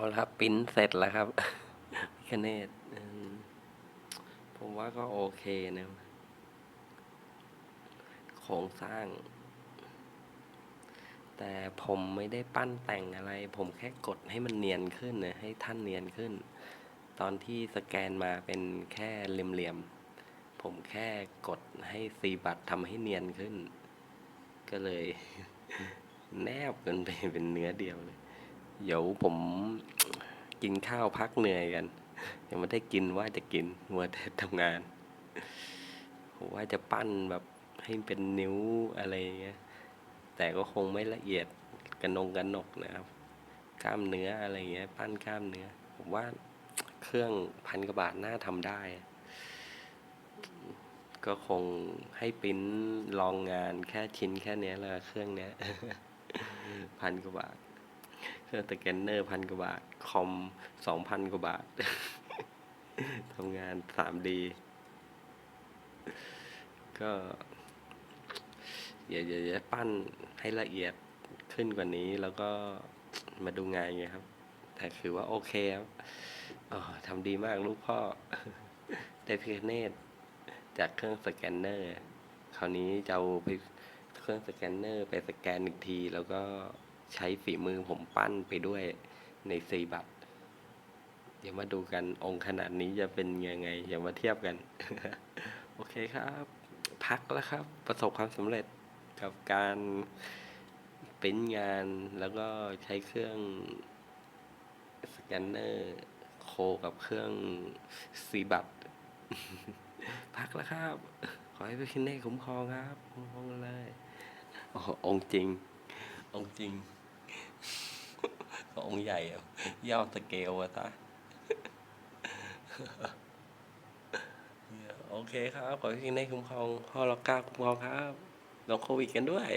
เอาละครับปริ้นเสร็จแล้วครับพิคเนตผมว่าก็โอเคนะโครงสร้าง แต่ผมไม่ได้ปั้นแต่งอะไร ผมแค่กดให้มันเนียนขึ้นนะให้ท่านเนียนขึ้น ตอนที่สแกนมาเป็นแค่เหลี่ยมๆ ผมแค่กดให้ซีบัตทำให้เนียนขึ้น ก็เลย แนบกันไปเป็นเนื้อเดียวเลย เดี๋ยวผมกินข้าวพักเหนื่อยกันยังไม่ได้กินว่าจะกินมัวแต่ทำงานว่าจะปั้นแบบให้เป็นนิ้วอะไรอย่างเงี้ยแต่ก็คงไม่ละเอียดกระนงกระหนกนะครับ กล้ามเนื้ออะไรอย่างเงี้ย ปั้นกล้ามเนื้อ ผมว่าเครื่องพันกว่าบาทน่าทำได้ ก็คงให้ปิ้นลองงานแค่ชิ้นแค่เนี้ยละเครื่องเนี้ยพันกว่าบาท เครื่องสแกนเนอร์พันกว่าบาท คอมสองพันกว่าบาททำงานสามดีก็เดี๋ยวเดี๋ยวจะปั้นให้ละเอียดขึ้นกว่านี้แล้วก็มาดูงานไงครับ แต่คือว่าโอเคครับอ๋อทำดีมากลูกพ่อ ได้พิเนตจากเครื่องสแกนเนอร์ คราวนี้จะเอาไปเครื่องสแกนเนอร์ไปสแกนอีกทีแล้วก็ ใช้ฝีมือผมปั้นไปด้วยในซีบัตเดี๋ยวมาดูกันองค์ขนาดนี้จะเป็นยังไงอย่ามาเทียบกัน โอเคครับ พักแล้วครับ ประสบความสำเร็จกับการปริ้นงานแล้วก็ใช้เครื่องสแกนเนอร์โคกับเครื่องซีบัตพักแล้วครับ ขอให้พี่คินเน่คุ้มครองครับคุ้มครองเลยอองจริง องจริง องค์ใหญ่ ย่อสเกลอะตาโอเคครับ ขอให้พี่คินเน่คุ้มครองพ่อเราก้าคุ้มครองครับลองโควิดกันด้วย